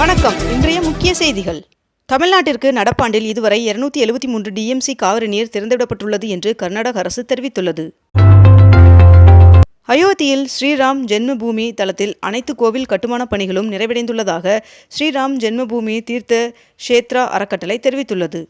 வணக்கம். இன்றைய முக்கிய செய்திகள். தமிழ்நாட்டிற்கு நடப்பாண்டில் இதுவரை இருநூத்தி எழுபத்தி மூன்று டிஎம்சி காவிரி நீர் திறந்துவிடப்பட்டுள்ளது என்று கர்நாடக அரசு தெரிவித்துள்ளது. அயோத்தியில் ஸ்ரீராம் ஜென்மபூமி தளத்தில் அனைத்து கோவில் கட்டுமானப் பணிகளும் நிறைவடைந்துள்ளதாக ஸ்ரீராம் ஜென்மபூமி தீர்த்த க்ஷேத்ரா அறக்கட்டளை தெரிவித்துள்ளது.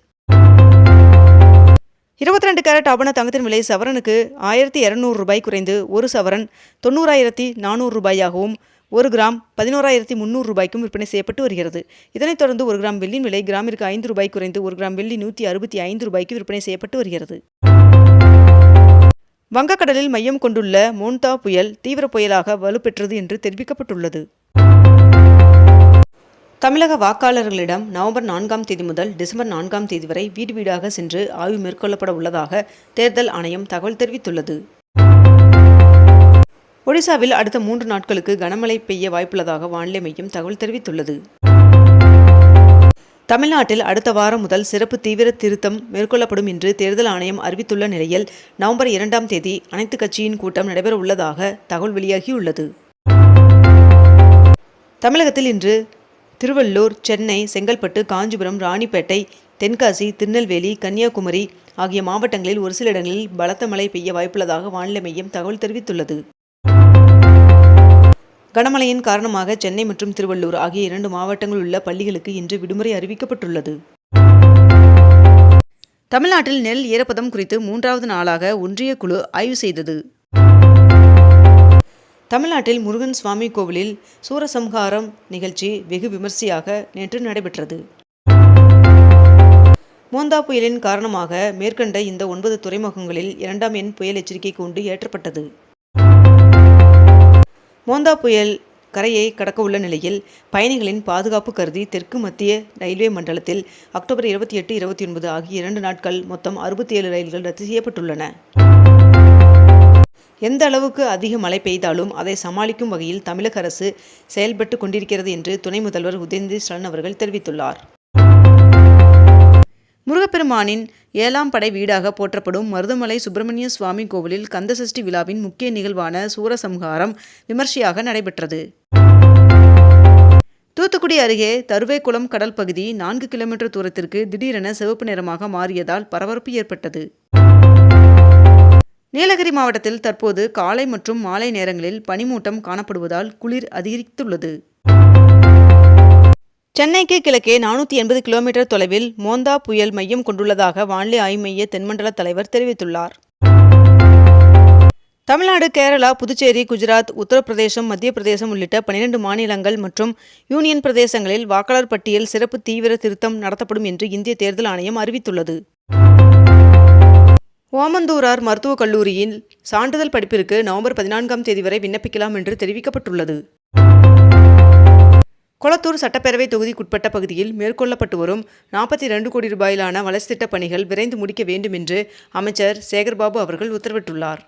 இருபத்தி ரெண்டு கேரட் ஆபண தங்கத்தின் விலை சவரனுக்கு ஆயிரத்தி இரநூறு ரூபாய் குறைந்து ஒரு சவரன் தொண்ணூறாயிரத்தி நானூறு ரூபாயாகவும் ஒரு கிராம் பதினோராயிரத்தி முந்நூறு ரூபாய்க்கும் விற்பனை செய்யப்பட்டு வருகிறது. இதனைத் தொடர்ந்து ஒரு கிராம் வெள்ளியின் விலை கிராமிற்கு ஐந்து ரூபாய் குறைந்து ஒரு கிராம் வெள்ளி நூற்றி அறுபத்தி ஐந்து ரூபாய்க்கு விற்பனை செய்யப்பட்டு வருகிறது. வங்கக்கடலில் மையம் கொண்டுள்ள மோன்தா புயல் தீவிர புயலாக வலுப்பெற்றது என்று தெரிவிக்கப்பட்டுள்ளது. தமிழக வாக்காளர்களிடம் நவம்பர் நான்காம் தேதி முதல் டிசம்பர் நான்காம் தேதி வரை வீடு வீடாக சென்று ஆய்வு மேற்கொள்ளப்பட உள்ளதாக தேர்தல் ஆணையம் தகவல் தெரிவித்துள்ளது. ஒடிசாவில் அடுத்த மூன்று நாட்களுக்கு கனமழை பெய்ய வாய்ப்புள்ளதாக வானிலை மையம் தகவல் தெரிவித்துள்ளது. தமிழ்நாட்டில் அடுத்த வாரம் முதல் சிறப்பு தீவிர திருத்தம் மேற்கொள்ளப்படும் என்று தேர்தல் ஆணையம் அறிவித்துள்ள நிலையில் நவம்பர் இரண்டாம் தேதி அனைத்து கட்சியின் கூட்டம் நடைபெற உள்ளதாக தகவல் வெளியாகியுள்ளது. தமிழகத்தில் இன்று திருவள்ளூர் சென்னை செங்கல்பட்டு காஞ்சிபுரம் ராணிப்பேட்டை தென்காசி திருநெல்வேலி கன்னியாகுமரி ஆகிய மாவட்டங்களில் ஒரு சில இடங்களில் பலத்த மழை பெய்ய வாய்ப்புள்ளதாக வானிலை மையம் தகவல் தெரிவித்துள்ளது. கனமழையின் காரணமாக சென்னை மற்றும் திருவள்ளூர் ஆகிய இரண்டு மாவட்டங்களில் உள்ள பள்ளிகளுக்கு இன்று விடுமுறை அறிவிக்கப்பட்டுள்ளது. தமிழ்நாட்டில் நெல் ஈரப்பதம் குறித்து மூன்றாவது நாளாக ஒன்றிய குழு ஆய்வு செய்தது. தமிழ்நாட்டில் முருகன் சுவாமி கோவிலில் சூரசம்ஹாரம் நிகழ்ச்சி வெகு விமர்சையாக நேற்று நடைபெற்றது. மோந்தா புயலின் காரணமாக மேற்கண்ட இந்த ஒன்பது துறைமுகங்களில் இரண்டாம் எண் புயல் எச்சரிக்கை கூண்டு ஏற்றப்பட்டது. மோந்தா புயல் கரையை கடக்க உள்ள நிலையில் பயணிகளின் பாதுகாப்பு கருதி தெற்கு மத்திய ரயில்வே மண்டலத்தில் அக்டோபர் இருபத்தி எட்டு இருபத்தி ஒன்பது ஆகிய இரண்டு நாட்கள் மொத்தம் அறுபத்தி ஏழு ரயில்கள் ரத்து செய்யப்பட்டுள்ளன. எந்த அளவுக்கு அதிக மழை பெய்தாலும் அதை சமாளிக்கும் வகையில் தமிழக அரசு செயல்பட்டு கொண்டிருக்கிறது என்று துணை முதல்வர் உதயநிதி ஸ்டாலின் அவர்கள் தெரிவித்துள்ளார். முருகப்பெருமானின் ஏழாம் படை வீடாக போற்றப்படும் மருதமலை சுப்பிரமணிய சுவாமி கோவிலில் கந்தசஷ்டி விழாவின் முக்கிய நிகழ்வான சூரசம்ஹாரம் விமர்சையாக நடைபெற்றது. தூத்துக்குடி அருகே தருவேக்குளம் கடல் பகுதி நான்கு கிலோமீட்டர் தூரத்திற்கு திடீரென சிவப்பு நிறமாக மாறியதால் பரபரப்பு ஏற்பட்டது. நீலகிரி மாவட்டத்தில் தற்போது காலை மற்றும் மாலை நேரங்களில் பனிமூட்டம் காணப்படுவதால் குளிர் அதிகரித்துள்ளது. சென்னைக்கு கிழக்கே நானூற்றி எண்பது கிலோமீட்டர் தொலைவில் மோந்தா புயல் மையம் கொண்டுள்ளதாக வானிலை ஆய்வு மைய தென்மண்டல தலைவர் தெரிவித்துள்ளார். தமிழ்நாடு கேரளா புதுச்சேரி குஜராத் உத்தரப்பிரதேசம் மத்திய பிரதேசம் உள்ளிட்ட பனிரெண்டு மாநிலங்கள் மற்றும் யூனியன் பிரதேசங்களில் வாக்காளர் பட்டியல் சிறப்பு தீவிர திருத்தம் நடத்தப்படும் என்று இந்திய தேர்தல் ஆணையம் அறிவித்துள்ளது. ஓமந்தூரார் மருத்துவக் கல்லூரியின் சான்றிதழ் படிப்பிற்கு நவம்பர் பதினான்காம் தேதி வரை விண்ணப்பிக்கலாம் என்று தெரிவிக்கப்பட்டுள்ளது. கொளத்தூர் சட்டப்பேரவை தொகுதிக்குட்பட்ட பகுதியில் மேற்கொள்ளப்பட்டு வரும் நாற்பத்தி இரண்டு கோடி ரூபாயிலான வளர்ச்சி பணிகள் விரைந்து முடிக்க வேண்டும் என்று அமைச்சர் சேகர்பாபு அவர்கள் உத்தரவிட்டுள்ளார்.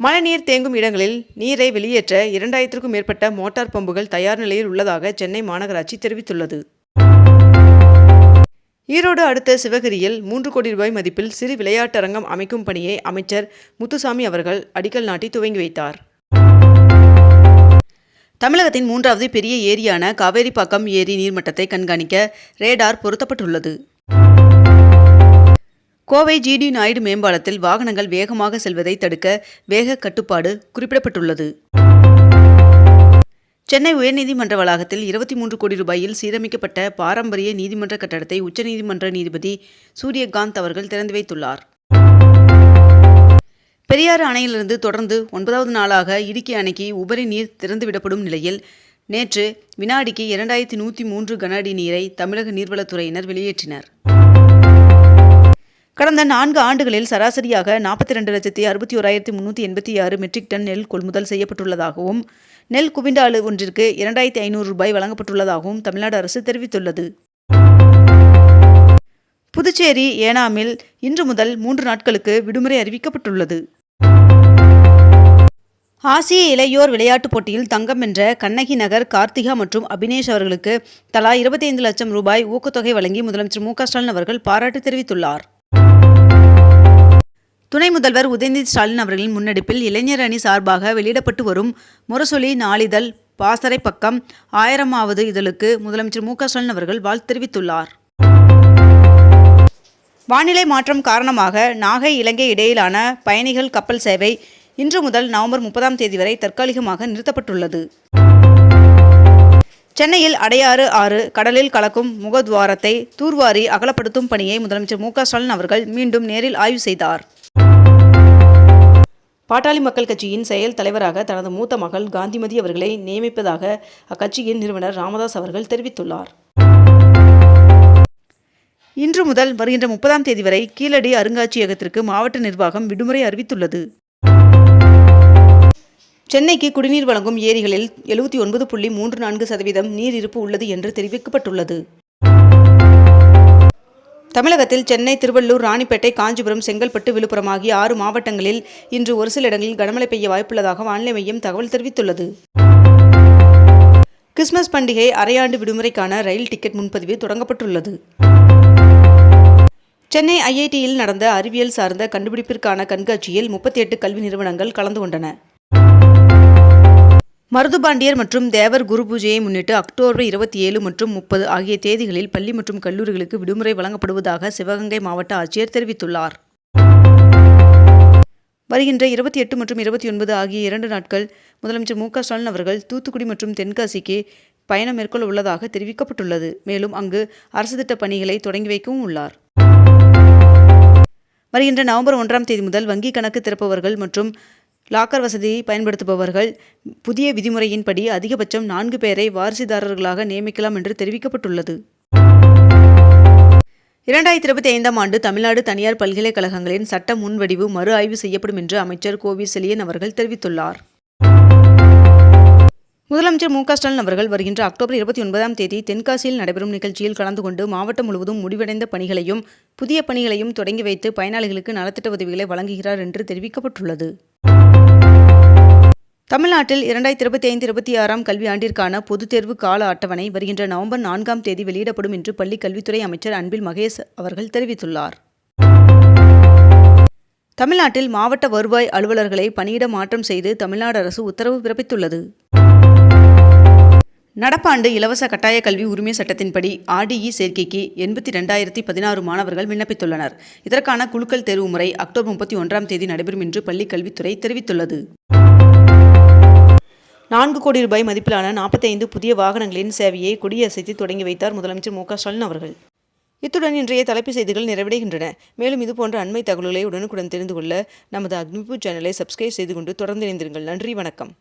மழைநீர் தேங்கும் இடங்களில் நீரை வெளியேற்ற இரண்டாயிரத்திற்கும் மேற்பட்ட மோட்டார் பம்புகள் தயார் நிலையில் உள்ளதாக சென்னை மாநகராட்சி தெரிவித்துள்ளது. ஈரோடு அடுத்த சிவகிரியில் மூன்று கோடி ரூபாய் மதிப்பில் சிறு விளையாட்டரங்கம் அமைக்கும் பணியை அமைச்சர் முத்துசாமி அவர்கள் அடிக்கல் நாட்டி துவங்கி வைத்தார். தமிழகத்தின் மூன்றாவது பெரிய ஏரியான காவேரிப்பாக்கம் ஏரி நீர்மட்டத்தை கண்காணிக்க ரேடார் பொருத்தப்பட்டுள்ளது. கோவை ஜிடி நாயுடு மேம்பாலத்தில் வாகனங்கள் வேகமாக செல்வதை தடுக்க வேக கட்டுப்பாடு குறிப்பிடப்பட்டுள்ளது. சென்னை உயர்நீதிமன்ற வளாகத்தில் இருபத்தி மூன்று கோடி ரூபாயில் சீரமைக்கப்பட்ட பாரம்பரிய நீதிமன்ற கட்டடத்தை உச்சநீதிமன்ற நீதிபதி சூரியகாந்த் அவர்கள் திறந்து வைத்துள்ளார். பெரியாறு அணையிலிருந்து தொடர்ந்து ஒன்பதாவது நாளாக இடுக்கி அணைக்கு உபரி நீர் திறந்துவிடப்படும் நிலையில் நேற்று வினாடிக்கு இரண்டாயிரத்தி நூற்றி மூன்று கன அடி நீரை தமிழக நீர்வளத்துறையினர் வெளியேற்றினர். கடந்த நான்கு ஆண்டுகளில் சராசரியாக நாற்பத்தி ரெண்டு லட்சத்தி அறுபத்தி ஓராயிரத்தி முன்னூற்றி எண்பத்தி ஆறு மெட்ரிக் டன் நெல் கொள்முதல் செய்யப்பட்டுள்ளதாகவும் நெல் குவிண்டாலு ஒன்றிற்கு இரண்டாயிரத்தி ஐநூறு ரூபாய் வழங்கப்பட்டுள்ளதாகவும் தமிழ்நாடு அரசு தெரிவித்துள்ளது. புதுச்சேரி ஏனாமில் இன்று முதல் மூன்று நாட்களுக்கு விடுமுறை அறிவிக்கப்பட்டுள்ளது. ஆசிய இளையோர் விளையாட்டுப் போட்டியில் தங்கம் வென்ற கண்ணகி நகர் கார்த்திகா மற்றும் அபினேஷ் அவர்களுக்கு தலா இருபத்தைந்து லட்சம் ரூபாய் ஊக்கத்தொகை வழங்கி முதலமைச்சர் மு ஸ்டாலின் அவர்கள் பாராட்டு தெரிவித்துள்ளார். துணை முதல்வர் உதயநிதி ஸ்டாலின் அவர்களின் முன்னெடுப்பில் இளைஞர் அணி சார்பாக வெளியிடப்பட்டு வரும் முரசொலி நாளிதழ் பாசறை பக்கம் ஆயிரமாவது இதழுக்கு முதலமைச்சர் மு ஸ்டாலின் அவர்கள் வாழ்த்து தெரிவித்துள்ளார். வானிலை மாற்றம் காரணமாக நாகை இலங்கை இடையிலான பயணிகள் கப்பல் சேவை இன்று முதல் நவம்பர் முப்பதாம் தேதி வரை தற்காலிகமாக நிறுத்தப்பட்டுள்ளது. சென்னையில் அடையாறு ஆறு கடலில் கலக்கும் முகத்வாரத்தை தூர்வாரி அகலப்படுத்தும் பணியை முதலமைச்சர் மு ஸ்டாலின் அவர்கள் மீண்டும் நேரில் ஆய்வு செய்தார். பாட்டாளி மக்கள் கட்சியின் செயல் தலைவராக தனது மூத்த மகள் காந்திமதி அவர்களை நியமிப்பதாக அக்கட்சியின் நிறுவனர் ராமதாஸ் அவர்கள் தெரிவித்துள்ளார். இன்று முதல் வருகின்ற முப்பதாம் தேதி வரை கீழடி அருங்காட்சியகத்திற்கு மாவட்ட நிர்வாகம் விடுமுறை அறிவித்துள்ளது. சென்னைக்கு குடிநீர் வழங்கும் ஏரிகளில் எழுபத்தி ஒன்பது புள்ளி மூன்று நான்கு சதவீதம் நீர் இருப்பு உள்ளது என்று தெரிவிக்கப்பட்டுள்ளது. தமிழகத்தில் சென்னை திருவள்ளூர் ராணிப்பேட்டை காஞ்சிபுரம் செங்கல்பட்டு விழுப்புரம் ஆகிய ஆறு மாவட்டங்களில் இன்று ஒரு சில இடங்களில் கனமழை பெய்ய வாய்ப்புள்ளதாக வானிலை மையம் தகவல் தெரிவித்துள்ளது. கிறிஸ்துமஸ் பண்டிகை அரையாண்டு விடுமுறைக்கான ரயில் டிக்கெட் முன்பதிவு தொடங்கப்பட்டுள்ளது. சென்னை ஐஐடியில் நடந்த அறிவியல் சார்ந்த கண்டுபிடிப்பிற்கான கண்காட்சியில் முப்பத்தி எட்டு கல்வி நிறுவனங்கள் கலந்து கொண்டன. மருதுபாண்டியர் மற்றும் தேவர் குரு பூஜையை முன்னிட்டு அக்டோபர் இருபத்தி ஏழு மற்றும் முப்பது ஆகிய தேதிகளில் பள்ளி மற்றும் கல்லூரிகளுக்கு விடுமுறை வழங்கப்படுவதாக சிவகங்கை மாவட்ட ஆட்சியர் தெரிவித்துள்ளார். வருகின்ற இருபத்தி எட்டு மற்றும் இருபத்தி ஒன்பது ஆகிய இரண்டு நாட்கள் முதலமைச்சர் மு க ஸ்டாலின் அவர்கள் தூத்துக்குடி மற்றும் தென்காசிக்கு பயணம் மேற்கொள்ள உள்ளதாக தெரிவிக்கப்பட்டுள்ளது. மேலும் அங்கு அரசு திட்ட பணிகளை தொடங்கி வைக்கவும் உள்ளார். வருகின்ற நவம்பர் ஒன்றாம் தேதி முதல் வங்கி கணக்கு திறப்பவர்கள் மற்றும் லாக்கர் வசதியை பயன்படுத்துபவர்கள் புதிய விதிமுறையின்படி அதிகபட்சம் நான்கு பேரை வாரிசுதாரர்களாக நியமிக்கலாம் என்று தெரிவிக்கப்பட்டுள்ளது. இரண்டாயிரத்தி இருபத்தி ஐந்தாம் ஆண்டு தமிழ்நாடு தனியார் பல்கலைக்கழகங்களின் சட்ட முன்வடிவு மறு ஆய்வு செய்யப்படும் என்று அமைச்சர் கோவி செலியன் அவர்கள் தெரிவித்துள்ளார். முதலமைச்சர் மு ஸ்டாலின் அவர்கள் வருகின்ற அக்டோபர் இருபத்தி ஒன்பதாம் தேதி தென்காசியில் நடைபெறும் நிகழ்ச்சியில் கலந்து கொண்டு மாவட்டம் முழுவதும் முடிவடைந்த பணிகளையும் புதிய பணிகளையும் தொடங்கி வைத்து பயனாளிகளுக்கு நலத்திட்ட உதவிகளை வழங்குகிறார் என்று தெரிவிக்கப்பட்டுள்ளது. தமிழ்நாட்டில் இரண்டாயிரத்தி இருபத்தி ஐந்து இருபத்தி ஆறாம் கல்வியாண்டிற்கான பொதுத் தேர்வு கால அட்டவணை வருகின்ற நவம்பர் நான்காம் தேதி வெளியிடப்படும் என்று பள்ளிக் கல்வித்துறை அமைச்சர் அன்பில் மகேஷ் அவர்கள் தெரிவித்துள்ளார். தமிழ்நாட்டில் மாவட்ட வருவாய் அலுவலர்களை பணியிட மாற்றம் செய்து தமிழ்நாடு அரசு உத்தரவு பிறப்பித்துள்ளது. நடப்பாண்டு இலவச கட்டாய கல்வி உரிமை சட்டத்தின்படி ஆர்டிஇ சேர்க்கைக்கு எண்பத்தி ரெண்டாயிரத்தி பதினாறு மாணவர்கள் விண்ணப்பித்துள்ளனர். இதற்கான குழுக்கள் தேர்வு முறை அக்டோபர் முப்பத்தி ஒன்றாம் தேதி நடைபெறும் என்று பள்ளிக் கல்வித்துறை தெரிவித்துள்ளது. நான்கு கோடி ரூபாய் மதிப்பிலான நாற்பத்தைந்து புதிய வாகனங்களின் சேவையை கொடியசைத்து தொடங்கி வைத்தார் முதலமைச்சர் மு க ஸ்டாலின் அவர்கள். இத்துடன் இன்றைய தலைப்பு செய்திகள் நிறைவடைகின்றன. மேலும் இதுபோன்ற அண்மை தகவல்களை உடனுக்குடன் தெரிந்து கொள்ள நமது அக்னிபு சேனலை சப்ஸ்கிரைப் செய்து கொண்டு தொடர்ந்து இணைந்திருங்கள். நன்றி வணக்கம்.